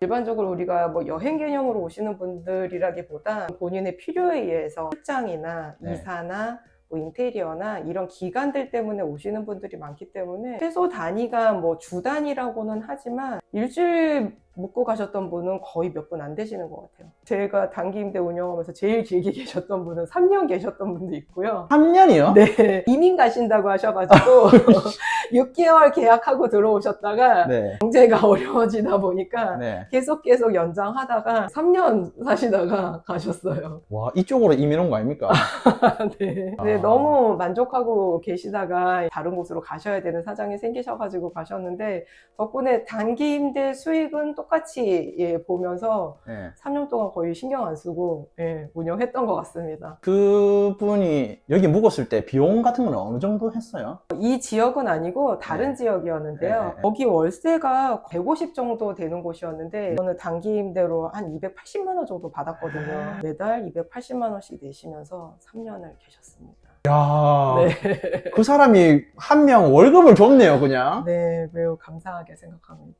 일반적으로 우리가 뭐 여행 개념으로 오시는 분들이라기보다 본인의 필요에 의해서 출장이나 네. 이사나 뭐 인테리어나 이런 기간들 때문에 오시는 분들이 많기 때문에 최소 단위가 뭐 주 단위라고는 하지만 일주일 묵고 가셨던 분은 거의 몇 분 안 되시는 것 같아요. 제가 단기 임대 운영하면서 제일 길게 계셨던 분은 3년 계셨던 분도 있고요. 3년이요? 네, 이민 가신다고 하셔가지고 6개월 계약하고 들어오셨다가 네. 경제가 어려워지다 보니까 네. 계속 계속 연장하다가 3년 사시다가 가셨어요. 와, 이쪽으로 이민 온 거 아닙니까? 네. 네, 아. 너무 만족하고 계시다가 다른 곳으로 가셔야 되는 사정이 생기셔가지고 가셨는데 덕분에 단기 임대 수익은 똑같이 예, 보면서 네. 3년 동안 거의 신경 안 쓰고 예, 운영했던 것 같습니다. 그분이 여기 묵었을 때 비용 같은 건 어느 정도 했어요? 이 지역은 아니고 다른 네. 지역이었는데요. 네, 네. 거기 월세가 150 정도 되는 곳이었는데 저는 단기 임대로 한 280만 원 정도 받았거든요. 매달 280만 원씩 내시면서 3년을 계셨습니다. 야, 네. 그 사람이 한 명 월급을 줬네요, 그냥. 네, 매우 감사하게 생각합니다.